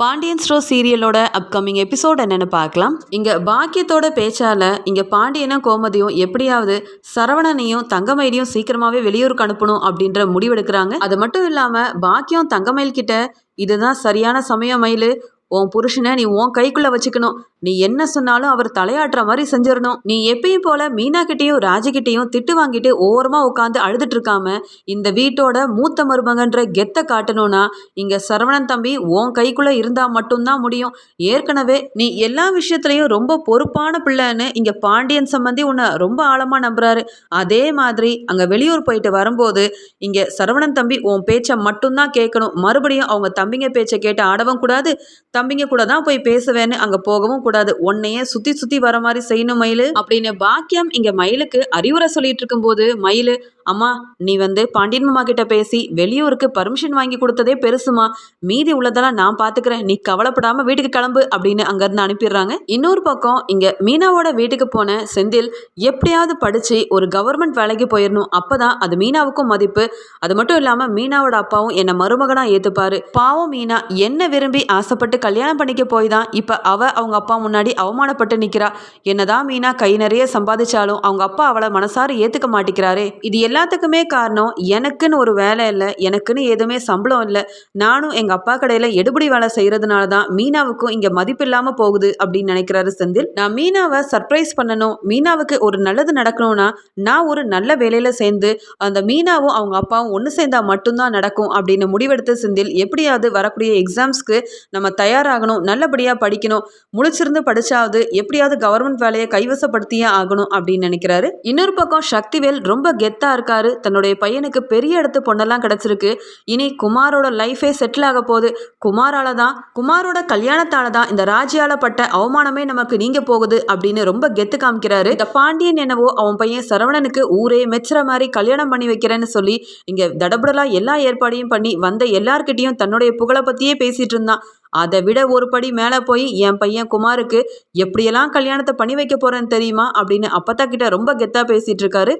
Pandian store சீரியலோட upcoming episode என்னென்னு பார்க்கலாம். இங்கே பாக்கியத்தோட பேச்சால் இங்கே பாண்டியனும் கோமதியும் எப்படியாவது சரவணனையும் தங்கமயிலையும் சீக்கிரமாகவே வெளியூருக்கு அனுப்பணும் அப்படின்ற முடிவெடுக்கிறாங்க. அது மட்டும் இல்லாமல் பாக்கியம் தங்கமயில் கிட்ட இதுதான் சரியான சமயம் மயில் உன் புருஷனை நீ உன் கைக்குள்ள வச்சுக்கணும். நீ என்ன சொன்னாலும் அவர் தலையாட்டுற மாதிரி செஞ்சிடணும். நீ எப்பயும் போல மீனா கிட்டேயும் ராஜகிட்டையும் திட்டு வாங்கிட்டு ஓரமா உட்காந்து அழுதுட்டு இருக்காம இந்த வீட்டோட மூத்த மருமகன்ற கெத்த காட்டணும்னா இங்க சரவணன் தம்பி உன் கைக்குள்ள இருந்தா மட்டும்தான் முடியும். ஏற்கனவே நீ எல்லா விஷயத்துலையும் ரொம்ப பொறுப்பான பிள்ளைன்னு இங்க பாண்டியன் சம்பந்தி உன்னை ரொம்ப ஆழமா நம்புறாரு. அதே மாதிரி அங்க வெளியூர் போயிட்டு வரும்போது இங்க சரவணன் தம்பி உன் பேச்சை மட்டும்தான் கேட்கணும். மறுபடியும் அவங்க தம்பிங்க பேச்சை கேட்டு ஆடவும் கூடாது. தம்பிங்க கூட தான் போய் பேசுவேன்னு அங்க போகவும் கூடாது. உன்னையே சுத்தி சுத்தி வர மாதிரி செய்யணும் மயிலு. அப்படின்னு பாக்கியம் இங்க மயிலுக்கு அறிவுரை சொல்லிட்டு இருக்கும்போது மயிலு அம்மா நீ வந்து பாண்டியன் மாமா கிட்ட பேசி வெளியூருக்கு பர்மிஷன் வாங்கி கொடுத்ததே பெருசுமா. மீதி உள்ளதெல்லாம் நான் பாத்துக்கிறேன். நீ கவலைப்படாம வீட்டுக்கு கிளம்பு அப்படின்னு அங்கிருந்து அனுப்பிடுறாங்க. இன்னொரு பக்கம் இங்க மீனாவோட வீட்டுக்கு போன செந்தில் எப்படியாவது படிச்சு ஒரு கவர்மெண்ட் வேலைக்கு போயிடணும் அப்பதான் அது மீனாவுக்கும் மதிப்பு. அது மட்டும் இல்லாம மீனாவோட அப்பாவும் என்னை மருமகனா ஏத்துப்பாரு. பாவம் மீனா என்ன விரும்பி ஆசைப்பட்டு கல்யாணம் பண்ணிக்க போய் தான் இப்ப அவ அவங்க அப்பா முன்னாடி அவமானப்பட்டு நிக்கிறா. என்னதான் மீனா கை நிறைய சம்பாதிச்சாலும் அவங்க அப்பா அவளை மனசார ஏத்துக்க மாட்டேங்கிறாரே இது எல்லாத்துக்குமே காரணம் எனக்குன்னு ஒரு வேலை இல்லை எனக்குன்னு எதுவுமே சம்பளம் இல்லை. நானும் எங்க அப்பா கடையில எடுபடி வேலை செய்யறதுனால தான் மீனாவுக்கும் இங்க மதிப்பு இல்லாம போகுது அப்படின்னு நினைக்கிறாரு செந்தில். நான் மீனாவை சர்ப்ரைஸ் பண்ணணும் மீனாவுக்கு ஒரு நல்லது நடக்கணும்னா நான் ஒரு நல்ல வேலையில சேர்ந்து அந்த மீனாவும் அவங்க அப்பாவும் ஒன்று சேர்ந்தா மட்டும்தான் நடக்கும் அப்படின்னு முடிவெடுத்த செந்தில் எப்படியாவது வரக்கூடிய எக்ஸாம்ஸ்க்கு நம்ம தயாராகணும் நல்லபடியாக படிக்கணும் முழிச்சிருந்து படிச்சாவது எப்படியாவது கவர்மெண்ட் வேலையை கைவசப்படுத்தியே ஆகணும் அப்படின்னு நினைக்கிறாரு. இன்னொரு பக்கம் சக்திவேல் ரொம்ப கெத்தா இருக்காரு. தன்னுடைய பையனுக்கு பெரிய இடத்து பொண்ணெல்லாம் கிடைச்சிருக்கு. இனி குமாரோட லைஃபே செட்டில் ஆக போகுது. குமாரால தான் குமாரோட கல்யாணத்தால தான் இந்த ராஜியால பட்ட அவமானமே நமக்கு நீங்க போகுது அப்படின்னு ரொம்ப கெத்து காமிக்கிறாரு. இந்த பாண்டியன் என்னவோ அவன் பையன் சரவணனுக்கு ஊரே மெச்சுற மாதிரி கல்யாணம் பண்ணி வைக்கிறேன்னு சொல்லி இங்க தடபுடலா எல்லா ஏற்பாடையும் பண்ணி வந்த எல்லார்கிட்டையும் தன்னுடைய புகழை பத்தியே பேசிட்டு இருந்தான். அதை விட ஒரு படி மேலே போய் என் பையன் குமாருக்கு எப்படியெல்லாம் கல்யாணத்தை பண்ணி வைக்க போறேன்னு தெரியுமா அப்படின்னு அப்பத்தா கிட்ட ரொம்ப கெத்தா பேசிட்டு இருக்காரு.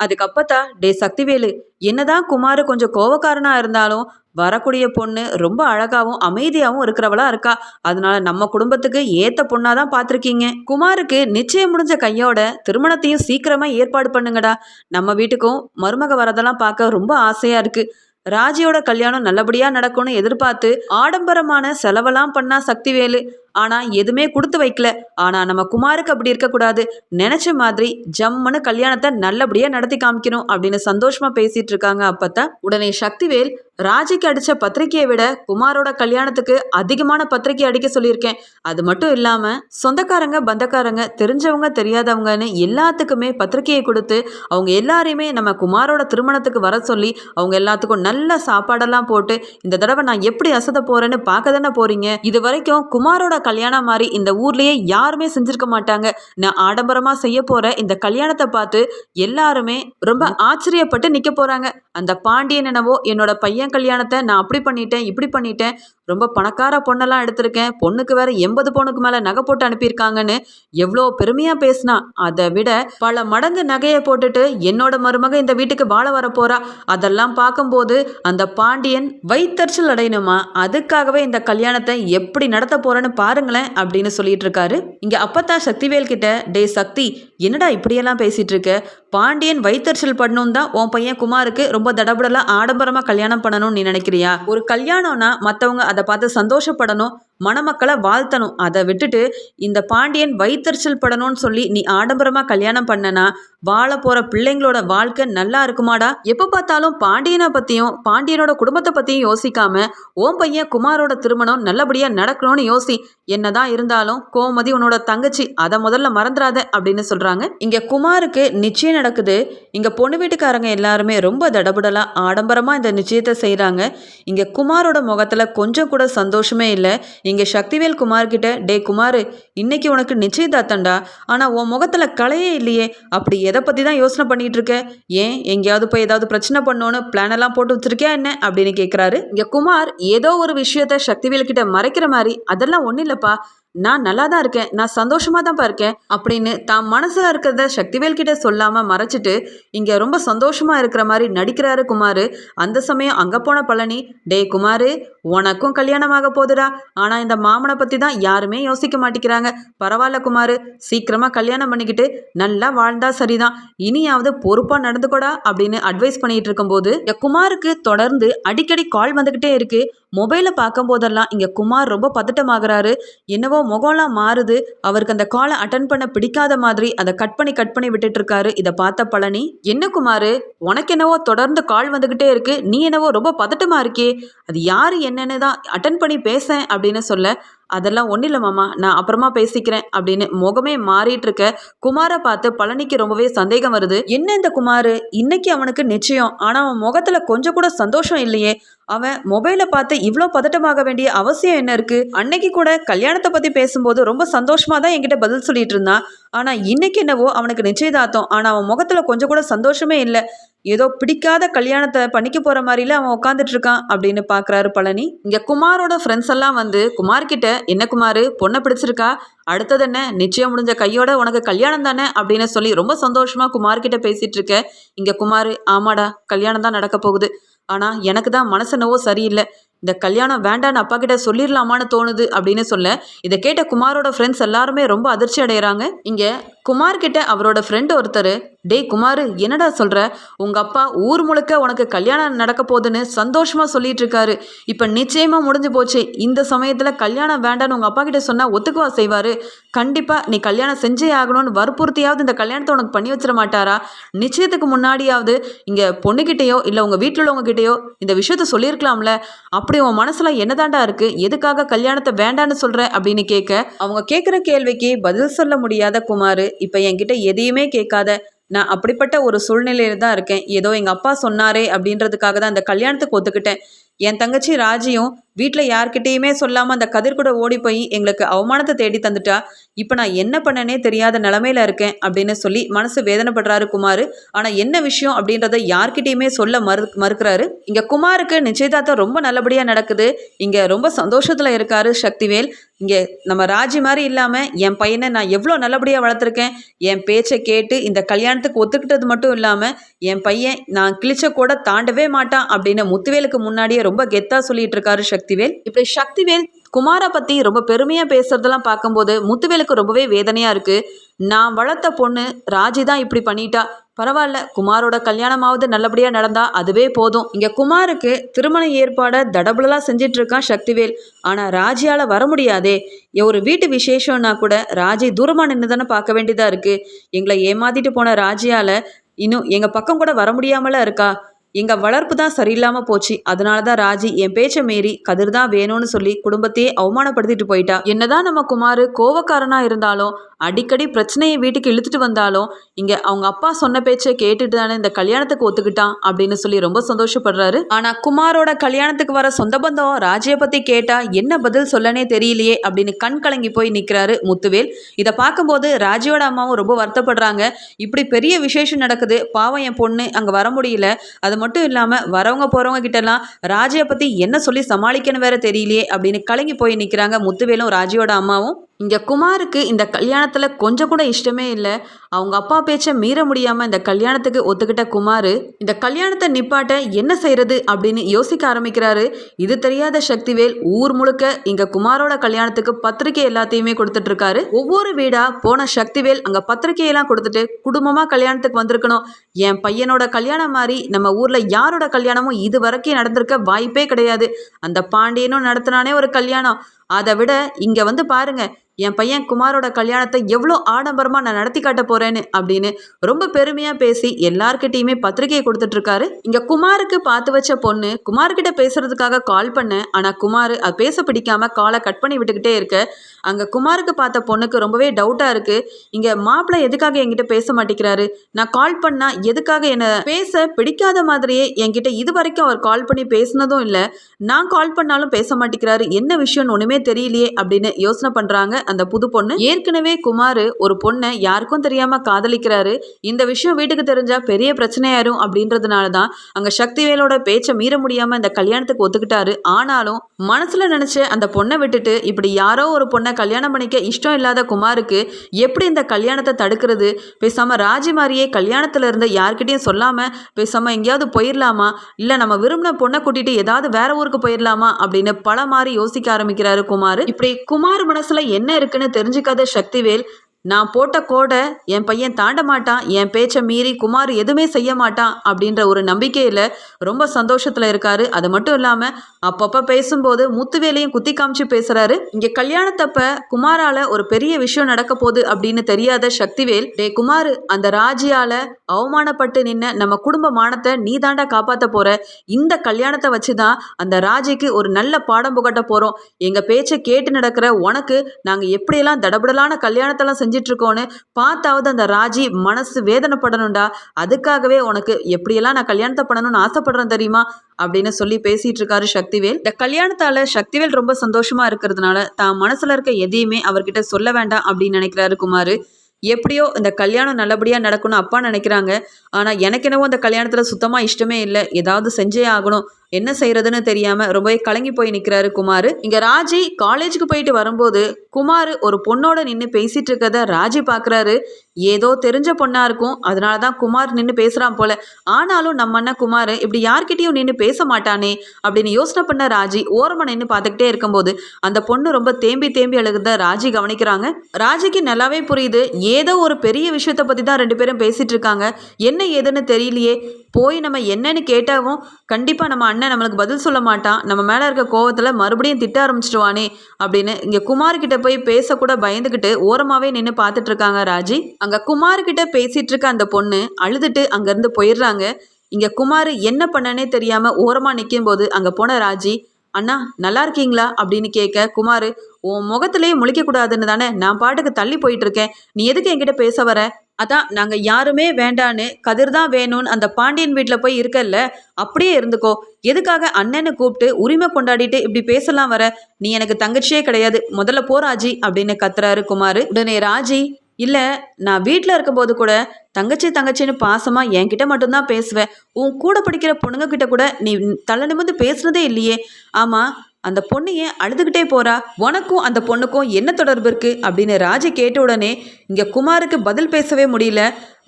அதுக்கப்பத்தா டே சக்திவேலு என்னதான் குமார் கொஞ்சம் கோவக்காரனா இருந்தாலும் வரக்கூடிய பொண்ணு ரொம்ப அழகாவும் அமைதியாகவும் இருக்கிறவளா இருக்கா? அதனால நம்ம குடும்பத்துக்கு ஏத்த பொண்ணாதான் பார்த்துருக்கீங்க குமாருக்கு நிச்சயம் முடிஞ்ச கையோட திருமணத்தையும் சீக்கிரமா ஏற்பாடு பண்ணுங்கடா. நம்ம வீட்டுக்கும் மருமக வரதெல்லாம் பார்க்க ரொம்ப ஆசையா இருக்கு. ராஜியோட கல்யாணம் நல்லபடியா நடக்கும்னு எதிர்பார்த்து ஆடம்பரமான செலவெல்லாம் பண்ணா சக்திவேலு. ஆனா எதுவுமே கொடுத்து வைக்கல. ஆனா நம்ம குமாருக்கு அப்படி இருக்கக்கூடாது. நினைச்ச மாதிரி ஜம்முன்னு கல்யாணத்தை நல்லபடியா நடத்தி காமிக்கணும் அப்படின்னு சந்தோஷமா பேசிட்டு இருக்காங்க அப்பத்தான் உடனே சக்திவேல் ராஜிக்கு அடிச்ச பத்திரிக்கையை விட குமாரோட கல்யாணத்துக்கு அதிகமான பத்திரிக்கை அடிக்க சொல்லியிருக்கேன். அது மட்டும் இல்லாம சொந்தக்காரங்க பந்தக்காரங்க தெரிஞ்சவங்க தெரியாதவங்கன்னு எல்லாத்துக்குமே பத்திரிக்கையை கொடுத்து அவங்க எல்லாரையுமே நம்ம குமாரோட திருமணத்துக்கு வர சொல்லி அவங்க எல்லாத்துக்கும் நல்ல சாப்பாடெல்லாம் போட்டு இந்த தடவை நான் எப்படி அசத போறேன்னு பார்க்க தானே போறீங்க? இது வரைக்கும் குமாரோட கல்யாணம் மாதிரி இந்த ஊர்லயே யாருமே செஞ்சிருக்க மாட்டாங்க. நான் ஆடம்பரமா செய்ய போற இந்த கல்யாணத்தை பார்த்து எல்லாருமே ரொம்ப ஆச்சரியப்பட்டு நிக்க போறாங்க. அந்த பாண்டியன் என்னவோ என்னோட பையன் கல்யாணத்தை நான் அப்படி பண்ணிட்டேன் இப்படி பண்ணிட்டேன் ரொம்ப பணக்கார பொண்ணெல்லாம் எடுத்திருக்கேன். பொண்ணுக்கு வேற எண்பது பொண்ணுக்கு மேல நகை போட்டு அனுப்பியிருக்காங்கன்னு எவ்வளோ பெருமையா பேசினா. அதை விட பல மடங்கு நகையை போட்டுட்டு என்னோட மருமக இந்த வீட்டுக்கு வாழ வரப்போறா அதெல்லாம் பார்க்கும்போது அந்த பாண்டியன் வைத்தறிச்சல் அடையணுமா? அதுக்காகவே இந்த கல்யாணத்தை எப்படி நடத்த போறேன்னு பாருங்களேன் அப்படின்னு சொல்லிட்டு இருக்காரு இங்க அப்பத்தா சக்திவேல் கிட்ட டே சக்தி என்னடா இப்படியெல்லாம் பேசிட்டு இருக்க பாண்டியன் வைத்தறிச்சல் பண்ணணும் தான் உன் பையன் குமாருக்கு ரொம்ப தடபுடலாம் ஆடம்பரமா கல்யாணம் பண்ணணும்னு நீ நினைக்கிறியா? ஒரு கல்யாணம்னா மற்றவங்க அதை பார்த்து சந்தோஷப்படணும். மணமக்களை வாழ்த்தணும். அதை விட்டுட்டு இந்த பாண்டியன் வைத்தறிச்சல் படணும்னு சொல்லி நீ ஆடம்பரமா கல்யாணம் பண்ணனா வாழ போற பிள்ளைங்களோட வாழ்க்கை நல்லா இருக்குமாடா? எப்ப பார்த்தாலும் பாண்டியனை பத்தியும் பாண்டியனோட குடும்பத்தை பத்தியும் யோசிக்காம ஓம் பையன் குமாரோட திருமணம் நல்லபடியா நடக்கணும்னு யோசி. என்னதான் இருந்தாலும் கோமதி உன்னோட தங்கச்சி அதை முதல்ல மறந்துடாத அப்படின்னு சொல்றாங்க. இங்க குமாருக்கு நிச்சயம் நடக்குது. இங்க பொண்ணு வீட்டுக்காரங்க எல்லாருமே ரொம்ப தடபுடலா ஆடம்பரமா இந்த நிச்சயத்தை செய்கிறாங்க இங்க குமாரோட முகத்துல கொஞ்சம் கூட சந்தோஷமே இல்லை. இங்கே சக்திவேல் குமார்கிட்ட டே குமார் இன்னைக்கு உனக்கு நிச்சயதார்த்தண்டா ஆனால் உன் முகத்தில் கலையே இல்லையே. அப்படி எதை பற்றி தான் யோசனை பண்ணிகிட்டு இருக்க? ஏன் எங்கேயாவது போய் ஏதாவது பிரச்சனை பண்ணோன்னு பிளான் எல்லாம் போட்டு வச்சிருக்கியா என்ன? அப்படின்னு கேட்குறாரு இங்கே குமார் ஏதோ ஒரு விஷயத்த சக்திவேல் கிட்ட மறைக்கிற மாதிரி அதெல்லாம் ஒன்றும் இல்லைப்பா. நான் நல்லா தான் இருக்கேன் நான் சந்தோஷமாக தான்ப்பா இருக்கேன் அப்படின்னு தான் மனசில் இருக்கிறத சக்திவேல் கிட்ட சொல்லாமல் மறைச்சிட்டு இங்கே ரொம்ப சந்தோஷமாக இருக்கிற மாதிரி நடிக்கிறாரு குமார். அந்த சமயம் அங்கே போன பழனி டே குமார் உனக்கும் கல்யாணமாக போகுதுடா ஆனால் இந்த மாமனை பற்றி தான் யாருமே யோசிக்க மாட்டேங்கிறாங்க. பரவாயில்ல குமார் சீக்கிரமாக கல்யாணம் பண்ணிக்கிட்டு நல்லா வாழ்ந்தா சரிதான். இனியாவது பொறுப்பாக நடந்துக்கோடா அப்படின்னு அட்வைஸ் பண்ணிகிட்டு இருக்கும்போது குமாருக்கு தொடர்ந்து அடிக்கடி கால் வந்துக்கிட்டே இருக்குது மொபைலை பார்க்கும்போதெல்லாம் இங்கே குமார் ரொம்ப பதட்டமாகறாரு. என்னவோ முகம்லாம் மாறுது. அவருக்கு அந்த காலை அட்டன் பண்ண பிடிக்காத மாதிரி அதை கட் பண்ணி கட் பண்ணி விட்டுட்டு இருக்காரு இதை பார்த்த பழனி என்ன குமார்? உனக்கு என்னவோ தொடர்ந்து கால் வந்துகிட்டே இருக்கு. நீ என்னவோ ரொம்ப பதட்டமாக இருக்கே. அது யார் என்னன்னு தான் அட்டன் பண்ணி பேச அப்படின்னு சொல்ல அதெல்லாம் ஒன்றும் இல்லை மாமா. நான் அப்புறமா பேசிக்கிறேன் அப்படின்னு முகமே மாறிட்டு இருக்க குமாரை பார்த்து பழனிக்கு ரொம்பவே சந்தேகம் வருது. என்ன இந்த குமார்? இன்னைக்கு அவனுக்கு நிச்சயம். ஆனால் அவன் முகத்துல கொஞ்சம் கூட சந்தோஷம் இல்லையே. அவன் மொபைலை பார்த்து இவ்வளோ பதட்டமாக வேண்டிய அவசியம் என்ன இருக்கு? அன்னைக்கு கூட கல்யாணத்தை பத்தி பேசும்போது ரொம்ப சந்தோஷமா தான் என்கிட்ட பதில் சொல்லிட்டு இருந்தான். ஆனா இன்னைக்கு என்னவோ அவனுக்கு நிச்சயதார்த்தம். ஆனா அவன் முகத்துல கொஞ்சம் கூட சந்தோஷமே இல்லை. ஏதோ பிடிக்காத கல்யாணத்தை பண்ணிக்க போகிற மாதிரில அவன் உட்காந்துட்டு இருக்கான் அப்படின்னு பார்க்குறாரு பழனி. இங்கே குமாரோட ஃப்ரெண்ட்ஸ் எல்லாம் வந்து குமார் கிட்ட என்ன குமார்? பொண்ணை பிடிச்சிருக்கா? அடுத்தது என்ன? நிச்சயம் முடிஞ்ச கையோட உனக்கு கல்யாணம் தானே? அப்படின்னு சொல்லி ரொம்ப சந்தோஷமாக குமார் கிட்ட பேசிட்டு இருக்க. இங்கே குமார் ஆமாடா கல்யாணம் தான் நடக்க போகுது. ஆனால் எனக்கு தான் மனசு என்னவோ சரியில்லை. இந்த கல்யாணம் வேண்டான்னு அப்பா கிட்ட சொல்லிடலாமான்னு தோணுது அப்படின்னு சொல்ல. இதை கேட்ட குமாரோட ஃப்ரெண்ட்ஸ் எல்லாருமே ரொம்ப அதிர்ச்சி அடைகிறாங்க இங்கே குமார்கிட்ட அவரோட ஃப்ரெண்ட் ஒருத்தர் டேய் குமார் என்னடா சொல்கிற உங்கள் அப்பா ஊர் முழுக்க உனக்கு கல்யாணம் நடக்க போகுதுன்னு சந்தோஷமாக சொல்லிட்டு இருக்காரு. இப்போ நிச்சயமாக முடிஞ்சு போச்சு. இந்த சமயத்தில் கல்யாணம் வேண்டான்னு உங்கள் அப்பா கிட்ட சொன்னால் ஒத்துக்குவா செய்வார்? கண்டிப்பாக நீ கல்யாணம் செஞ்சே ஆகணும்னு வற்புறுத்தியாவது இந்த கல்யாணத்தை உனக்கு பண்ணி வச்சிட மாட்டாரா? நிச்சயத்துக்கு முன்னாடியாவது இங்கே பொண்ணுக்கிட்டேயோ இல்லை உங்கள் வீட்டில் உள்ளவங்ககிட்டயோ இந்த விஷயத்த சொல்லியிருக்கலாம்ல? அப்படி உன் மனசில் என்னதாண்டா இருக்குது எதுக்காக கல்யாணத்தை வேண்டான்னு சொல்கிற அப்படின்னு கேட்க அவங்க கேட்குற கேள்விக்கு பதில் சொல்ல முடியாத குமார் இப்போ என்கிட்ட எதையுமே கேட்காத. நான் அப்படிப்பட்ட ஒரு சூழ்நிலையில தான் இருக்கேன். ஏதோ எங்கள் அப்பா சொன்னாரே அப்படின்றதுக்காக தான் அந்த கல்யாணத்துக்கு ஒத்துக்கிட்டேன். என் தங்கச்சி ராஜியும் வீட்டில் யார்கிட்டேயுமே சொல்லாமல் அந்த கதிர் கூட ஓடி போய் எங்களுக்கு அவமானத்தை தேடி தந்துட்டா. இப்போ நான் என்ன பண்ணனே தெரியாத நிலமையில இருக்கேன் அப்படின்னு சொல்லி மனசு வேதனைப்படுறாரு குமார். ஆனால் என்ன விஷயம் அப்படின்றத யார்கிட்டயுமே சொல்ல மறு மறுக்கிறாரு. இங்கே குமாருக்கு நிச்சயதார்த்தம் ரொம்ப நல்லபடியாக நடக்குது. இங்கே ரொம்ப சந்தோஷத்தில் இருக்காரு சக்திவேல். இங்கே நம்ம ராஜி மாதிரி இல்லாமல் என் பையனை நான் எவ்வளோ நல்லபடியாக வளர்த்துருக்கேன். என் பேச்சை கேட்டு இந்த கல்யாணத்துக்கு ஒத்துக்கிட்டது மட்டும் இல்லாமல் என் பையன் நான் கிழிச்ச கூட தாண்டவே மாட்டான் அப்படின்னு முத்துவேலுக்கு முன்னாடியே ரொம்ப கெத்தாக சொல்லிட்டு இருக்காரு சக்திவேல். இப்படி சக்திவேல் குமாரை பற்றி ரொம்ப பெருமையாக பேசுகிறதெல்லாம் பார்க்கும்போது முத்துவேலுக்கு ரொம்பவே வேதனையாக இருக்குது நான் வளர்த்த பொண்ணு ராஜி தான் இப்படி பண்ணிட்டா. பரவாயில்ல குமாரோட கல்யாணமாவது நல்லபடியாக நடந்தால் அதுவே போதும். இங்கே குமாருக்கு திருமண ஏற்பாடை தடபுடலாக செஞ்சிட்ருக்கான் சக்திவேல். ஆனால் ராஜியால் வர முடியாதே. ஒரு வீட்டு விசேஷம்னா கூட ராஜி தூரமாக நின்று தானே பார்க்க வேண்டியதாக இருக்குது எங்களை ஏமாத்திட்டு போன ராஜியால் இன்னும் எங்கள் பக்கம் கூட வர முடியாமலாம் இருக்கா? எங்கள் வளர்ப்பு தான் சரியில்லாமல் போச்சு. அதனால தான் ராஜி என் பேச்சை மீறி கதிர் தான் வேணும்னு சொல்லி குடும்பத்தையே அவமானப்படுத்திட்டு போயிட்டா. என்னதான் நம்ம குமார் கோவக்காரனாக இருந்தாலும் அடிக்கடி பிரச்சனையை வீட்டுக்கு இழுத்துட்டு வந்தாலும் இங்கே அவங்க அப்பா சொன்ன பேச்சை கேட்டுட்டு தானே இந்த கல்யாணத்துக்கு ஒத்துக்கிட்டான் அப்படின்னு சொல்லி ரொம்ப சந்தோஷப்படுறாரு. ஆனால் குமாரோட கல்யாணத்துக்கு வர சொந்த பந்தம் ராஜியை பற்றி கேட்டால் என்ன பதில் சொல்லனே தெரியலையே அப்படின்னு கண் கலங்கி போய் நிற்கிறாரு முத்துவேல். இதை பார்க்கும்போது ராஜியோட அம்மாவும் ரொம்ப வருத்தப்படுறாங்க. இப்படி பெரிய விசேஷம் நடக்குது. பாவம் என் பொண்ணு அங்கே வர முடியல. அது மட்டும் இல்லாமல் வரவங்க போகிறவங்க கிட்டலாம் ராஜையை பற்றி என்ன சொல்லி சமாளிக்கணும் வேற தெரியலையே அப்படின்னு கலங்கி போய் நிற்கிறாங்க முத்துவேலும் ராஜியோட அம்மாவும். இங்கே குமாருக்கு இந்த கல்யாணத்தில் கொஞ்சம் கூட இஷ்டமே இல்லை. அவங்க அப்பா பேச்சை மீற முடியாமல் இந்த கல்யாணத்துக்கு ஒத்துக்கிட்ட குமார் இந்த கல்யாணத்தை நிப்பாட்ட என்ன செய்கிறது அப்படின்னு யோசிக்க ஆரம்பிக்கிறாரு. இது தெரியாத சக்திவேல் ஊர் முழுக்க இங்கே குமாரோட கல்யாணத்துக்கு பத்திரிக்கை எல்லாத்தையுமே கொடுத்துட்ருக்காரு. ஒவ்வொரு வீடாக போன சக்திவேல் அங்கே பத்திரிக்கையெல்லாம் கொடுத்துட்டு குடும்பமாக கல்யாணத்துக்கு வந்திருக்கணும். என் பையனோட கல்யாணம் மாதிரி நம்ம ஊரில் யாரோட கல்யாணமும் இது வரைக்கும் நடந்திருக்க வாய்ப்பே கிடையாது. அந்த பாண்டியனும் நடத்தினானே ஒரு கல்யாணம். அதை விட இங்கே வந்து பாருங்கள் என் பையன் குமாரோட கல்யாணத்தை எவ்வளோ ஆடம்பரமாக நான் நடத்தி காட்ட போகிறேன்னு அப்படின்னு ரொம்ப பெருமையாக பேசி எல்லார்கிட்டையுமே பத்திரிகையை கொடுத்துட்ருக்காரு. இங்கே குமாருக்கு பார்த்து வச்ச பொண்ணு குமார்கிட்ட பேசுறதுக்காக கால் பண்ணேன். ஆனால் குமார் அது பேச பிடிக்காம காலை கட் பண்ணி விட்டுக்கிட்டே இருக்க. அங்கே குமாருக்கு பார்த்த பொண்ணுக்கு ரொம்பவே டவுட்டாக இருக்குது இங்கே மாப்பிள்ளை எதுக்காக என்கிட்ட பேச மாட்டேங்கிறாரு? நான் கால் பண்ணால் எதுக்காக என்னை பேச பிடிக்காத மாதிரியே என்கிட்ட இது வரைக்கும் அவர் கால் பண்ணி பேசினதும் இல்லை. நான் கால் பண்ணாலும் பேச மாட்டேங்கிறாரு. என்ன விஷயம்னு ஒன்றுமே தெரியலையே அப்படின்னு யோசனை பண்ணுறாங்க அந்த புது பொண்ணு. ஏற்கனவே குமார் ஒரு பொண்ணை யாருக்கும் தெரியாம காதலிக்கிறாரு. இந்த விஷயம் வீட்டுக்கு தெரிஞ்சா பெரிய பிரச்சனையாயிரும் அப்படின்றதுனால தான் அங்க சக்திவேலோட பேச்சை மீற முடியாம இந்த கல்யாணத்துக்கு ஒத்துக்கிட்டாரு. ஆனாலும் மனசுல நினைச்ச அந்த பொண்ணை விட்டுட்டு இப்படி யாரோ ஒரு பொண்ணை கல்யாணம் பண்ணிக்க இஷ்டம் இல்லாத குமாருக்கு எப்படி இந்த கல்யாணத்தை தடுக்கிறது? பேசாம ராஜி மாதிரியே கல்யாணத்துல இருந்து யார்கிட்டயும் சொல்லாம பேசாம எங்கேயாவது போயிடலாமா இல்ல நம்ம விரும்பின பொண்ணை கூட்டிட்டு ஏதாவது வேற ஊருக்கு போயிடலாமா அப்படின்னு பல மாதிரி யோசிக்க ஆரம்பிக்கிறாரு குமார். இப்படி குமார் மனசுல என்ன இருக்குன்னு தெரிஞ்சுக்காத சக்திவேல் நான் போட்ட கோடை என் பையன் தாண்ட மாட்டான் என் பேச்சை மீறி குமார் எதுவுமே செய்ய மாட்டான் அப்படின்ற ஒரு நம்பிக்கையில் ரொம்ப சந்தோஷத்தில் இருக்காரு. அது மட்டும் இல்லாமல் அப்பப்போ பேசும்போது முத்துவேலையும் குத்தி காமிச்சு பேசுகிறாரு இங்கே கல்யாணத்தப்ப குமாரால் ஒரு பெரிய விஷயம் நடக்க போகுது அப்படின்னு தெரியாத சக்திவேல் டே குமார் அந்த ராஜியால் அவமானப்பட்டு நின்ன நம்ம குடும்ப மானத்தை நீ தாண்டா காப்பாற்ற போகிற இந்த கல்யாணத்தை வச்சு தான் அந்த ராஜிக்கு ஒரு நல்ல பாடம் புகட்ட போகிறோம் எங்கள் பேச்சை கேட்டு நடக்கிற உனக்கு நாங்கள் எப்படியெல்லாம் தடபுடலான கல்யாணத்தெல்லாம் செஞ்சு செஞ்சிட்ருக்கோன்னு பார்த்தாவது அந்த ராஜி மனசு வேதனைப்படணும்டா. அதுக்காகவே உனக்கு எப்படியெல்லாம் நான் கல்யாணத்தை பண்ணணும்னு ஆசைப்படுறேன் தெரியுமா? அப்படின்னு சொல்லி பேசிட்டு இருக்காரு சக்திவேல். இந்த கல்யாணத்தால சக்திவேல் ரொம்ப சந்தோஷமா இருக்கிறதுனால தான் மனசுல இருக்க எதையுமே அவர்கிட்ட சொல்ல வேண்டாம் அப்படின்னு நினைக்கிறாரு குமார். எப்படியோ இந்த கல்யாணம் நல்லபடியாக நடக்கணும் அப்பா நினைக்கிறாங்க. ஆனால் எனக்கு என்னவோ அந்த கல்யாணத்தில் சுத்தமாக இஷ்டமே இல்லை. ஏதாவது செஞ்சே ஆகணும். என்ன செய்யறதுன்னு தெரியாமல் ரொம்பவே கலங்கி போய் நிற்கிறாரு குமார். இங்கே ராஜி காலேஜுக்கு போயிட்டு வரும்போது குமார் ஒரு பொண்ணோட நின்று பேசிட்டு இருக்கத ராஜி பார்க்குறாரு ஏதோ தெரிஞ்ச பொண்ணா இருக்கும். அதனால தான் குமார் நின்று பேசுகிறான் போல. ஆனாலும் நம்ம அண்ணன் குமார் இப்படி யார்கிட்டயும் நின்று பேச மாட்டானே அப்படின்னு யோசனை பண்ண ராஜி ஓரமாக நின்று பார்த்துக்கிட்டே இருக்கும்போது அந்த பொண்ணு ரொம்ப தேம்பி தேம்பி அழுகுத ராஜி கவனிக்கிறாங்க. ராஜிக்கு நல்லாவே புரியுது. ஏதோ ஒரு பெரிய விஷயத்தை பற்றி தான் ரெண்டு பேரும் பேசிட்டு இருக்காங்க. என்ன ஏதுன்னு தெரியலையே. போய் நம்ம என்னன்னு கேட்டாவும் கண்டிப்பாக நம்ம அண்ணன் நம்மளுக்கு பதில் சொல்ல மாட்டான். நம்ம மேலே இருக்க கோவத்தில் மறுபடியும் திட்ட ஆரம்பிச்சிடுவானே அப்படின்னு இங்கே குமார்கிட்ட போய் பேசக்கூட பயந்துக்கிட்டு ஓரமாகவே நின்று பார்த்துட்டு இருக்காங்க ராஜி. அங்கே குமார்கிட்ட பேசிகிட்டு இருக்க அந்த பொண்ணு அழுதுட்டு அங்கேருந்து போயிடுறாங்க. இங்கே குமார் என்ன பண்ணனே தெரியாமல் ஓரமாக நிற்கும் போது அங்கே போன ராஜி அண்ணா நல்லா இருக்கீங்களா? அப்படின்னு கேட்க குமார் உன் முகத்திலேயே முழிக்கக்கூடாதுன்னு தானே நான் பாட்டுக்கு தள்ளி போயிட்டு இருக்கேன் நீ எதுக்கு என்கிட்ட பேச வர? அதான் நாங்கள் யாருமே வேண்டான்னு கதிர் தான் வேணும்னு அந்த பாண்டியன் வீட்டில் போய் இருக்கல்ல அப்படியே இருந்துக்கோ. எதுக்காக அண்ணனை கூப்பிட்டு உரிமை கொண்டாடிட்டு இப்படி பேசலாம் வர? நீ எனக்கு தங்கச்சியே கிடையாது. முதல்ல போ ராஜி அப்படின்னு கத்துறாரு குமார். உடனே ராஜி இல்லை நான் வீட்டில் இருக்கும்போது கூட தங்கச்சி தங்கச்சின்னு பாசமாக என்கிட்ட மட்டும்தான் பேசுவேன் உன் கூட படிக்கிற பொண்ணுங்க கிட்ட கூட நீ தலை நிமிந்து பேசுனதே இல்லையே. ஆமாம் அந்த பொண்ணு ஏன் அழுதுகிட்டே போறா? உனக்கும் அந்த பொண்ணுக்கும் என்ன தொடர்பு இருக்கு? அப்படின்னு ராஜி கேட்ட உடனே இங்க குமாருக்கு பதில் பேசவே முடியல.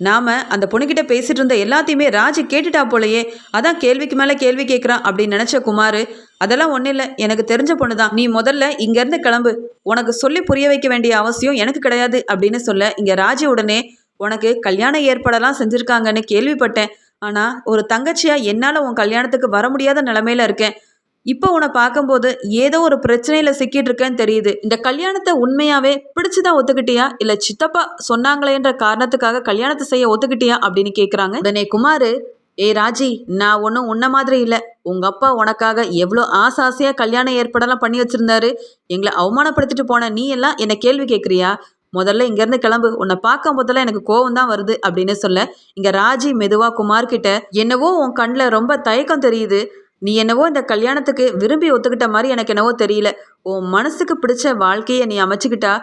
நாம அந்த பொண்ணுகிட்ட பேசிட்டு இருந்த எல்லாத்தையுமே ராஜி கேட்டுட்டா போலயே. அதான் கேள்விக்கு மேல கேள்வி கேட்கிறான் அப்படின்னு நினைச்ச குமார் அதெல்லாம் ஒன்றும் இல்லை. எனக்கு தெரிஞ்ச பொண்ணு தான் நீ முதல்ல இங்கேருந்து கிளம்பு. உனக்கு சொல்லி புரிய வைக்க வேண்டிய அவசியம் எனக்கு கிடையாது அப்படின்னு சொல்ல இங்கே ராஜி உடனே உனக்கு கல்யாண ஏற்பாடெல்லாம் செஞ்சுருக்காங்கன்னு கேள்விப்பட்டேன். ஆனால் ஒரு தங்கச்சியாக என்னால் உன் கல்யாணத்துக்கு வர முடியாத நிலமையில இருக்கேன். இப்போ உன்னை பார்க்கும்போது ஏதோ ஒரு பிரச்சனையில் சிக்கிட்டு இருக்கேன்னு தெரியுது. இந்த கல்யாணத்தை உண்மையாவே பிடிச்சுதான் ஒத்துக்கிட்டியா? இல்லை சித்தப்பா சொன்னாங்களேன்ற காரணத்துக்காக கல்யாணத்தை செய்ய ஒத்துக்கிட்டியா அப்படின்னு கேட்குறாங்க உடனே குமார் ஏய் ராஜி நான் ஒன்றும் உன்ன மாதிரி இல்லை. உங்கள் அப்பா உனக்காக எவ்வளோ ஆசை ஆசையாக கல்யாணம் ஏற்பாடெல்லாம் பண்ணி வச்சுருந்தாரு. எங்களை அவமானப்படுத்திட்டு போன நீ எல்லாம் என்னை கேள்வி கேட்குறியா முதல்ல இங்கேருந்து கிளம்பு. உன்னை பார்க்கும் போதெல்லாம் எனக்கு கோவம் தான் வருது அப்படின்னு சொல்ல இங்கே ராஜி மெதுவாக குமார் கிட்ட என்னவோ உன் கண்ணில் ரொம்ப தயக்கம் தெரியுது. நீ என்னவோ இந்த கல்யாணத்துக்கு விரும்பி ஒத்துக்கிட்ட மாதிரி எனக்கு என்னவோ தெரியல. உன் மனசுக்கு பிடிச்ச வாழ்க்கையை நீ அமைச்சுக்கிட்டா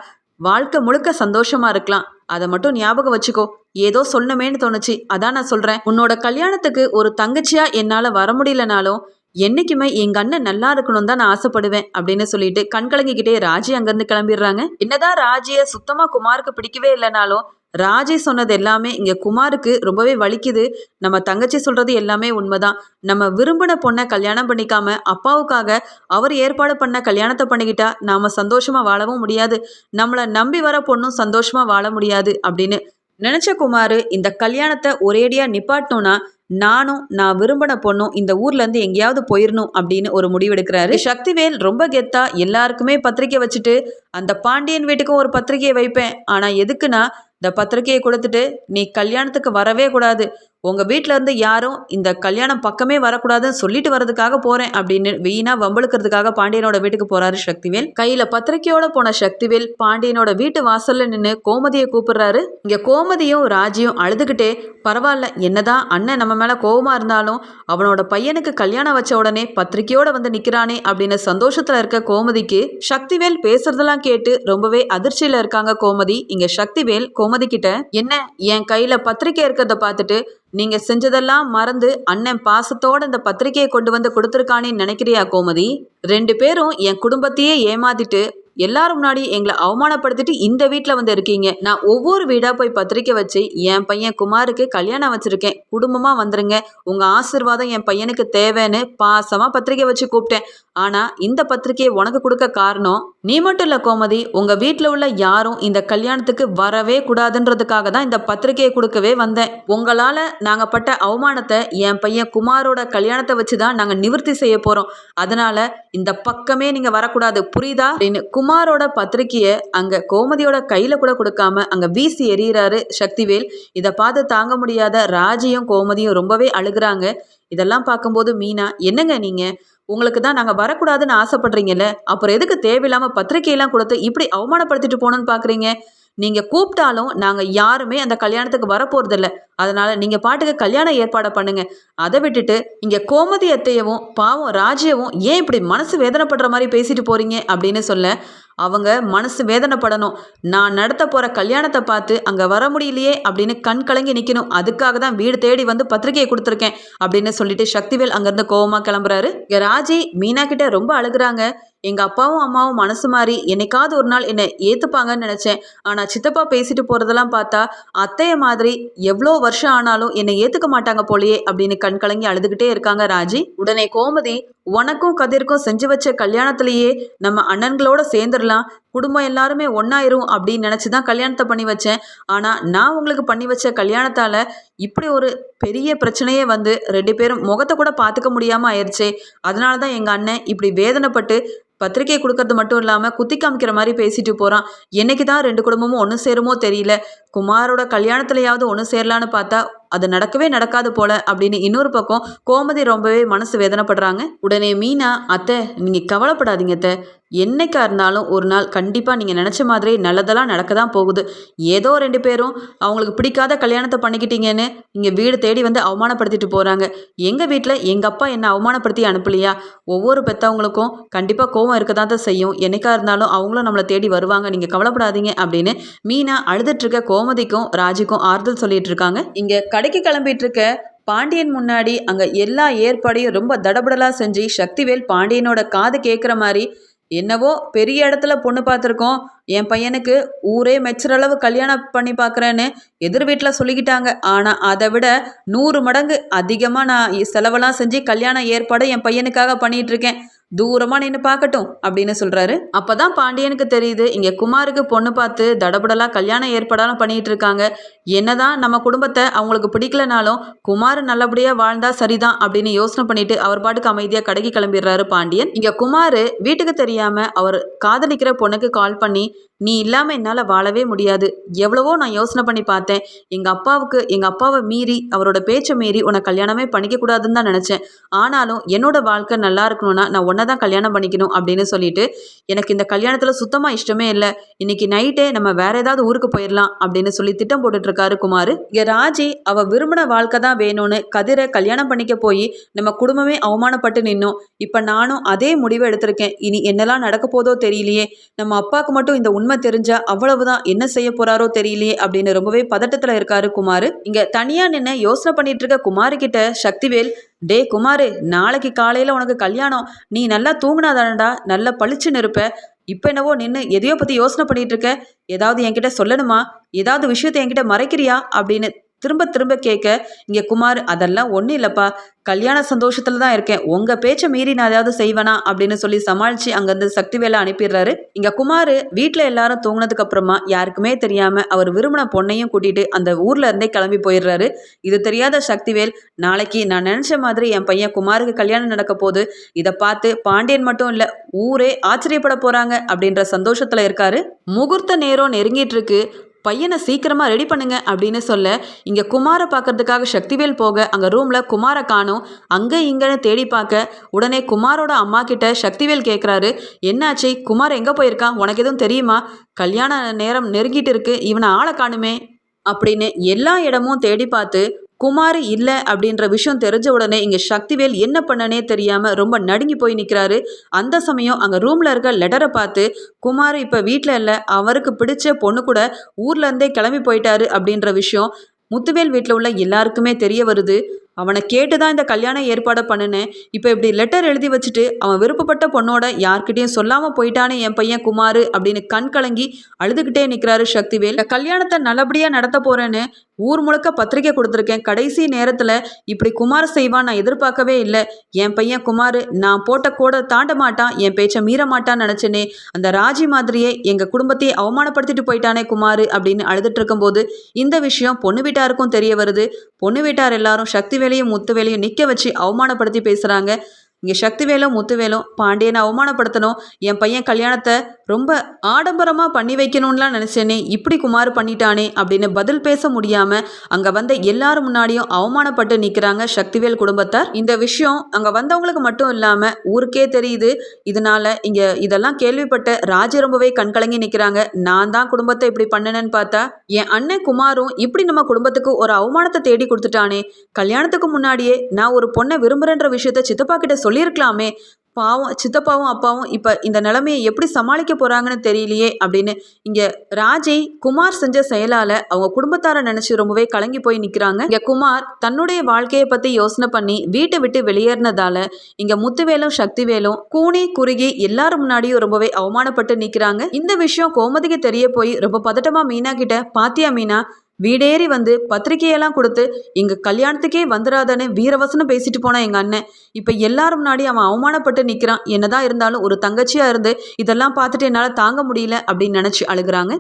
வாழ்க்கை முழுக்க சந்தோஷமா இருக்கலாம். அதை மட்டும் ஞாபகம் வச்சுக்கோ. ஏதோ சொல்லணுமேனு தோணுச்சு. அதான் நான் சொல்றேன். உன்னோட கல்யாணத்துக்கு ஒரு தங்கச்சியா என்னால வர முடியலனாலும் என்னைக்குமே எங்க அண்ணன் நல்லா இருக்கணும் தான் நான் ஆசைப்படுவேன் அப்படின்னு சொல்லிட்டு கண்கலங்கிக்கிட்டே ராஜி அங்கிருந்து கிளம்பிடுறாங்க. என்னதான் ராஜிய சுத்தமா குமாருக்கு பிடிக்கவே இல்லைனாலும் ராஜி சொன்னது எல்லாமே இங்கே குமாருக்கு ரொம்பவே வலிக்குது. நம்ம தங்கச்சி சொல்கிறது எல்லாமே உண்மைதான். நம்ம விரும்பின பொண்ணை கல்யாணம் பண்ணிக்காம அப்பாவுக்காக அவர் ஏற்பாடு பண்ண கல்யாணத்தை பண்ணிக்கிட்டா நாம் சந்தோஷமாக வாழவும் முடியாது. நம்மளை நம்பி வர பொண்ணும் சந்தோஷமாக வாழ முடியாது அப்படின்னு நினச்ச குமார் இந்த கல்யாணத்தை ஒரேடியாக நிப்பாட்டணும்னா நானும் நான் விரும்பின பொண்ணும் இந்த ஊர்லேருந்து எங்கேயாவது போயிடணும் அப்படின்னு ஒரு முடிவெடுக்கிறாரு. சக்திவேல் ரொம்ப கெத்தா எல்லாருக்குமே பத்திரிக்கை வச்சுட்டு அந்த பாண்டியன் வீட்டுக்கும் ஒரு பத்திரிக்கையை வைப்பேன். ஆனால் எதுக்குன்னா இந்த பத்திரிக்கையை கொடுத்துட்டு நீ கல்யாணத்துக்கு வரவே கூடாது. உங்கள் வீட்டில் இருந்து யாரும் இந்த கல்யாணம் பக்கமே வரக்கூடாதுன்னு சொல்லிட்டு வர்றதுக்காக போகிறேன் அப்படின்னு வீணாக வம்பளுக்கிறதுக்காக பாண்டியனோட வீட்டுக்கு போகிறாரு சக்திவேல். கையில் பத்திரிக்கையோட போன சக்திவேல் பாண்டியனோட வீட்டு வாசலில் நின்று கோமதியை கூப்பிடுறாரு. இங்கே கோமதியும் ராஜியும் அழுதுகிட்டே பரவாயில்ல என்னதான் அண்ணன் நம்ம மேலே கோபமாக இருந்தாலும் அவனோட பையனுக்கு கல்யாணம் வச்ச உடனே பத்திரிக்கையோட வந்து நிற்கிறானே அப்படின்னு சந்தோஷத்தில் இருக்க கோமதிக்கு சக்திவேல் பேசுறதெல்லாம் கேட்டு ரொம்பவே அதிர்ச்சியில் இருக்காங்க கோமதி. இங்கே சக்திவேல் கோமதி கிட்ட என்ன என் கையில் பத்திரிக்கை இருக்கிறத பார்த்துட்டு நீங்கள் செஞ்சதெல்லாம் மறந்து அண்ணன் பாசத்தோட இந்த பத்திரிக்கையை கொண்டு வந்து கொடுத்துருக்கானேன்னு நினைக்கிறியா கோமதி? ரெண்டு பேரும் என் குடும்பத்தையே ஏமாத்திட்டு எல்லாரும் முன்னாடி எங்களை அவமானப்படுத்திட்டு இந்த வீட்டில் வந்து இருக்கீங்க. நான் ஒவ்வொரு வீடாக போய் பத்திரிக்கை வச்சு என் பையன் குமாருக்கு கல்யாணம் வச்சுருக்கேன். குடும்பமாக வந்துருங்க. உங்கள் ஆசிர்வாதம் என் பையனுக்கு தேவைன்னு பாசமாக பத்திரிக்கை வச்சு கூப்பிட்டேன். ஆனால் இந்த பத்திரிக்கையை உனக்கு கொடுக்க காரணம் நீ மட்டும் இல்லை கோமதி உங்கள் வீட்டில் உள்ள யாரும் இந்த கல்யாணத்துக்கு வரவே கூடாதுன்றதுக்காக தான் இந்த பத்திரிக்கையை கொடுக்கவே வந்தேன். உங்களால் நாங்கள் பட்ட அவமானத்தை என் பையன் குமாரோட கல்யாணத்தை வச்சு தான் நாங்கள் நிவர்த்தி செய்ய போகிறோம் அதனால் இந்த பக்கமே நீங்கள் வரக்கூடாது புரியுதா? அப்படின்னு குமாரோட பத்திரிக்கையை அங்கே கோமதியோட கையில் கூட கொடுக்காம அங்கே வீசி எறிகிறாரு சக்திவேல். இதை பார்த்து தாங்க முடியாத ராஜியும் கோமதியும் ரொம்பவே அழுகிறாங்க. இதெல்லாம் பார்க்கும்போது மீனா என்னங்க நீங்கள் உங்களுக்கு தான் நாங்கள் வரக்கூடாதுன்னு ஆசைப்படுறீங்கல்ல? அப்புறம் எதுக்கு தேவையில்லாமல் பத்திரிக்கையெல்லாம் கொடுத்து இப்படி அவமானப்படுத்திட்டு போகணுன்னு பார்க்குறீங்க நீங்கள் கூப்பிட்டாலும் நாங்கள் யாருமே அந்த கல்யாணத்துக்கு வரப்போகிறதில்ல அதனால் நீங்கள் பாட்டுக்கு கல்யாண ஏற்பாடை பண்ணுங்கள் அதை விட்டுட்டு இங்கே கோமதி அத்தையவும் பாவம் ராஜ்யவும் ஏன் இப்படி மனசு வேதனைப்படுற மாதிரி பேசிட்டு போகிறீங்க அப்படின்னு சொல்ல அவங்க மனசு வேதனைப்படணும். நான் நடத்த போகிற கல்யாணத்தை பார்த்து அங்கே வர முடியலையே அப்படின்னு கண் கலங்கி நிற்கணும் அதுக்காக தான் வீடு தேடி வந்து பத்திரிகையை கொடுத்துருக்கேன் அப்படின்னு சொல்லிட்டு சக்திவேல் அங்கேருந்து கோவமாக கிளம்புறாரு. இங்கே ராஜி மீனா கிட்ட ரொம்ப அழுகுறாங்க. எங்கள் அப்பாவும் அம்மாவும் மனசு மாறி என்னைக்காவது ஒரு நாள் என்னை ஏற்றுப்பாங்கன்னு நினச்சேன். ஆனால் சித்தப்பா பேசிட்டு போகிறதெல்லாம் பார்த்தா அத்தைய மாதிரி எவ்வளோ வருஷம் ஆனாலும் என்னை ஏற்றுக்க மாட்டாங்க போலயே அப்படின்னு கண் கலங்கி அழுதுகிட்டே இருக்காங்க ராஜி. உடனே கோமதி உனக்கும் கதிர்க்கும் செஞ்சு வச்ச கல்யாணத்திலேயே நம்ம அண்ணன்களோட சேர்ந்துடலாம் குடும்பம் எல்லாருமே ஒன்றாயிரும் அப்படின்னு நினச்சி தான் கல்யாணத்தை பண்ணி வச்சேன். ஆனால் நான் உங்களுக்கு பண்ணி வச்ச கல்யாணத்தால் இப்படி ஒரு பெரிய பிரச்சனையே வந்து ரெண்டு பேரும் முகத்தை கூட பார்த்துக்க முடியாமல் ஆயிடுச்சே அதனால தான் எங்கள் அண்ணன் இப்படி வேதனைப்பட்டு பத்திரிக்கை கொடுக்கறது மட்டும் இல்லாமல் குத்தி காமிக்கிற மாதிரி பேசிட்டு போகிறான் என்னைக்கு தான் ரெண்டு குடும்பமும் ஒன்று சேருமோ தெரியல. குமாரோட கல்யாணத்துலையாவது ஒன்று சேரலான்னு பார்த்தா அது நடக்கவே நடக்காது போல அப்படின்னு இன்னொரு பக்கம் கோமதி ரொம்பவே மனசு வேதனைப்படுறாங்க. உடனே மீனா அத்தை நீங்கள் கவலைப்படாதீங்க அத்தை. என்னைக்கா இருந்தாலும் ஒரு நாள் கண்டிப்பாக நீங்கள் நினச்ச மாதிரி நல்லதெல்லாம் நடக்க தான் போகுது. ஏதோ ரெண்டு பேரும் அவங்களுக்கு பிடிக்காத கல்யாணத்தை பண்ணிக்கிட்டீங்கன்னு இங்கே வீடு தேடி வந்து அவமானப்படுத்திட்டு போகிறாங்க எங்கள் வீட்டில் எங்கள் அப்பா என்னை அவமானப்படுத்தி அனுப்பலையா? ஒவ்வொரு பெற்றவங்களுக்கும் கண்டிப்பாக கோவம் இருக்க தான் செய்யும். என்னைக்கா இருந்தாலும் அவங்களும் நம்மளை தேடி வருவாங்க. நீங்கள் கவலைப்படாதீங்க அப்படின்னு மீனா அழுதுட்ருக்க கோமதிக்கும் ராஜிக்கும் ஆறுதல் சொல்லிட்டு இருக்காங்க இங்கே கடைக்கு கிளம்பிட்டு இருக்க பாண்டியன் முன்னாடி அங்கே எல்லா ஏற்பாடையும் ரொம்ப தடபடலாக செஞ்சு சக்திவேல் பாண்டியனோட காது கேட்குற மாதிரி என்னவோ பெரிய இடத்துல பொண்ணு பார்த்துருக்கோம். என் பையனுக்கு ஊரே மெச்சுற அளவு கல்யாணம் பண்ணி பார்க்குறேன்னு எதிர் வீட்டில் சொல்லிக்கிட்டாங்க. ஆனால் அதை விட நூறு மடங்கு அதிகமாக நான் செலவெல்லாம் செஞ்சு கல்யாண ஏற்பாடை என் பையனுக்காக பண்ணிகிட்ருக்கேன் தூரமாக நின்று பார்க்கட்டும் அப்படின்னு சொல்கிறாரு அப்போ தான் பாண்டியனுக்கு தெரியுது இங்கே குமாருக்கு பொண்ணு பார்த்து தடபுடலாக கல்யாணம் ஏற்பாடெல்லாம் பண்ணிகிட்டு இருக்காங்க. என்னதான் நம்ம குடும்பத்தை அவங்களுக்கு பிடிக்கலனாலும் குமார் நல்லபடியாக வாழ்ந்தா சரிதான் அப்படின்னு யோசனை பண்ணிட்டு அவர் பாட்டுக்கு அமைதியாக கடைக்கு கிளம்பிடுறாரு பாண்டியன். இங்கே குமார் வீட்டுக்கு தெரியாமல் அவர் காதலிக்கிற பொண்ணுக்கு கால் பண்ணி நீ இல்லாமல் என்னால் வாழவே முடியாது. எவ்வளவோ நான் யோசனை பண்ணி பார்த்தேன். எங்கள் அப்பாவுக்கு எங்கள் அப்பாவை மீறி அவரோட பேச்சை மீறி உன்னை கல்யாணமே பண்ணிக்கக்கூடாதுன்னு தான் நினச்சேன். ஆனாலும் என்னோட வாழ்க்கை நல்லா இருக்கணும்னா நான் ஒன்றை தான் கல்யாணம் பண்ணிக்கணும் அப்படின்னு சொல்லிட்டு எனக்கு இந்த கல்யாணத்தில் சுத்தமாக இஷ்டமே இல்லை. இன்னைக்கு நைட்டே நம்ம வேற ஏதாவது ஊருக்கு போயிடலாம் அப்படின்னு சொல்லி திட்டம் போட்டுட்ருக்காரு குமார். இங்கே ராஜி அவள் விரும்பின வாழ்க்கை தான் வேணும்னு கதிரை கல்யாணம் பண்ணிக்க போய் நம்ம குடும்பமே அவமானப்பட்டு நின்னோம். இப்போ நானும் அதே முடிவை எடுத்திருக்கேன். இனி என்னெல்லாம் நடக்க போதோ தெரியலையே. நம்ம அப்பாவுக்கு மட்டும் இந்த உண்மை தெரிஞ்சா அவ்வளவுதான் என்ன செய்ய போறாரோ தெரியலையே அப்படின்னு ரொம்பவே பதட்டத்துல இருக்காரு குமார். இங்க தனியா நின்று யோசனை பண்ணிட்டு இருக்க குமார் கிட்ட சக்திவேல் டே குமாரு நாளைக்கு காலையில உனக்கு கல்யாணம். நீ நல்லா தூங்கினாதானடா நல்லா பளிச்சுன்னு இருப்ப இப்போ என்னவோ நின்று எதையோ பற்றி யோசனை பண்ணிட்டு இருக்க. ஏதாவது என்கிட்ட சொல்லணுமா? ஏதாவது விஷயத்தை என்கிட்ட மறைக்கிறியா? அப்படின்னு திரும்ப திரும்ப கேட்க இங்கே குமார் அதெல்லாம் ஒன்றும் இல்லைப்பா. கல்யாண சந்தோஷத்தில் தான் இருக்கேன். உங்கள் பேச்சை மீறி நான் ஏதாவது செய்வேனா? அப்படின்னு சொல்லி சமாளித்து அங்கேருந்து சக்தி வேலை அனுப்பிடுறாரு. இங்கே குமார் வீட்டில் எல்லாரும் தூங்கினதுக்கு அப்புறமா யாருக்குமே தெரியாமல் அவர் விரும்பின பொண்ணையும் கூட்டிகிட்டு அந்த ஊரில் இருந்தே கிளம்பி போயிடுறாரு. இது தெரியாத சக்திவேல் நாளைக்கு நான் நினச்ச மாதிரி என் பையன் குமாருக்கு கல்யாணம் நடக்க போது இதை பார்த்து பாண்டியன் மட்டும் இல்லை ஊரே ஆச்சரியப்பட போகிறாங்க அப்படின்ற சந்தோஷத்தில் இருக்காரு. முகூர்த்த நேரம் நெருங்கிட்டு இருக்கு. பையனை சீக்கிரமாக ரெடி பண்ணுங்க அப்படின்னு சொல்ல இங்கே குமாரை பார்க்கறதுக்காக சக்திவேல் போக அங்கே ரூமில் குமாரை காணும். அங்கே இங்கேன்னு தேடி பார்க்க உடனே குமாரோட அம்மா கிட்ட சக்திவேல் கேட்குறாரு என்னாச்சு? குமார் எங்கே போயிருக்கான்? உனக்கு எதுவும் தெரியுமா? கல்யாண நேரம் நெருங்கிட்டு இருக்கு இவனை ஆளை காணுமே. அப்படின்னு எல்லா இடமும் தேடி பார்த்து குமார் இல்லை அப்படின்ற விஷயம் தெரிஞ்ச உடனே இங்கே சக்திவேல் என்ன பண்ணனே தெரியாமல் ரொம்ப நடுங்கி போய் நிற்கிறாரு அந்த சமயம் அங்கே ரூமில் இருக்க லெட்டரை பார்த்து குமார் இப்போ வீட்டில் இல்லை. அவருக்கு பிடிச்ச பொண்ணு கூட ஊர்லேருந்தே கிளம்பி போயிட்டாரு. அப்படின்ற விஷயம் முத்துவேல் வீட்டில் உள்ள எல்லாருக்குமே தெரிய வருது. அவனை கேட்டு தான் இந்த கல்யாண ஏற்பாடை பண்ணினேன். இப்போ இப்படி லெட்டர் எழுதி வச்சுட்டு அவன் விருப்பப்பட்ட பொண்ணோட யார்கிட்டையும் சொல்லாமல் போயிட்டானே என் பையன் குமார் அப்படின்னு கண் கலங்கி அழுதுகிட்டே நிற்கிறாரு சக்திவேல். கல்யாணத்தை நல்லபடியாக நடத்த போகிறேன்னு ஊர் முழுக்க பத்திரிக்கை கொடுத்துருக்கேன். கடைசி நேரத்தில் இப்படி குமார் செய்வான் நான் எதிர்பார்க்கவே இல்லை. என் பையன் குமார் நான் போட்ட கூட தாண்ட மாட்டான் என் பேச்சை மீற மாட்டான்னு நினச்சேனே. அந்த ராஜி மாதிரியே எங்கள் குடும்பத்தையே அவமானப்படுத்திட்டு போயிட்டானே குமார் அப்படின்னு அழுதுட்டு இருக்கும்போது இந்த விஷயம் பொண்ணு வீட்டாருக்கும் தெரிய வருது. பொண்ணு வீட்டார் எல்லாரும் சக்திவேலையும் முத்துவேலையும் நிற்க வச்சு அவமானப்படுத்தி பேசுகிறாங்க இங்கே சக்திவேலும் முத்துவேலும் பாண்டியனை அவமானப்படுத்தணும். என் பையன் கல்யாணத்தை ரொம்ப ஆடம்பரமாக பண்ணி வைக்கணும்லாம் நினச்சேனே இப்படி குமார் பண்ணிட்டானே அப்படின்னு பதில் பேச முடியாமல் அங்கே வந்த எல்லாரும் முன்னாடியும் அவமானப்பட்டு நிற்கிறாங்க சக்திவேல் குடும்பத்தார். இந்த விஷயம் அங்கே வந்தவங்களுக்கு மட்டும் இல்லாமல் ஊருக்கே தெரியுது. இதனால இங்கே இதெல்லாம் கேள்விப்பட்ட ராஜ ரொம்பவே கண்கலங்கி நிற்கிறாங்க நான் தான் குடும்பத்தை இப்படி பண்ணனேன்னு பார்த்தா என் அண்ணன் குமாரும் இப்படி நம்ம குடும்பத்துக்கு ஒரு அவமானத்தை தேடி கொடுத்துட்டானே. கல்யாணத்துக்கு முன்னாடியே நான் ஒரு பொண்ணை விரும்புகிறேன்ற விஷயத்த சித்தப்பா கிட்ட சொல்லியிருக்கலாமே. பாவம் சித்தப்பாவும் அப்பாவும் இப்போ இந்த நிலைமையை எப்படி சமாளிக்க போகிறாங்கன்னு தெரியலையே அப்படின்னு இங்கே ராஜை குமார் செஞ்ச செயலால் அவங்க குடும்பத்தாரை நினச்சி ரொம்பவே கலங்கி போய் நிற்கிறாங்க இங்கே குமார் தன்னுடைய வாழ்க்கையை பற்றி யோசனை பண்ணி வீட்டை விட்டு வெளியேறினதால இங்கே முத்துவேலும் சக்திவேலும் கூனி குறுகி எல்லாரும் முன்னாடியும் ரொம்பவே அவமானப்பட்டு நிற்கிறாங்க இந்த விஷயம் கோமதிக்கு தெரிய போய் ரொம்ப பதட்டமாக மீனா கிட்ட பாத்தியா மீனா வீடேறி வந்து பத்திரிக்கையெல்லாம் கொடுத்து எங்கள் கல்யாணத்துக்கே வந்துடாதன்னு வீரவசனம் பேசிட்டு போனான் எங்கள் அண்ணன். இப்போ எல்லாரும் முன்னாடி அவன் அவமானப்பட்டு நிற்கிறான் என்னதான் இருந்தாலும் ஒரு தங்கச்சியாக இருந்து இதெல்லாம் பார்த்துட்டு என்னால் தாங்க முடியல அப்படின்னு நினச்சி அழுகுறாங்க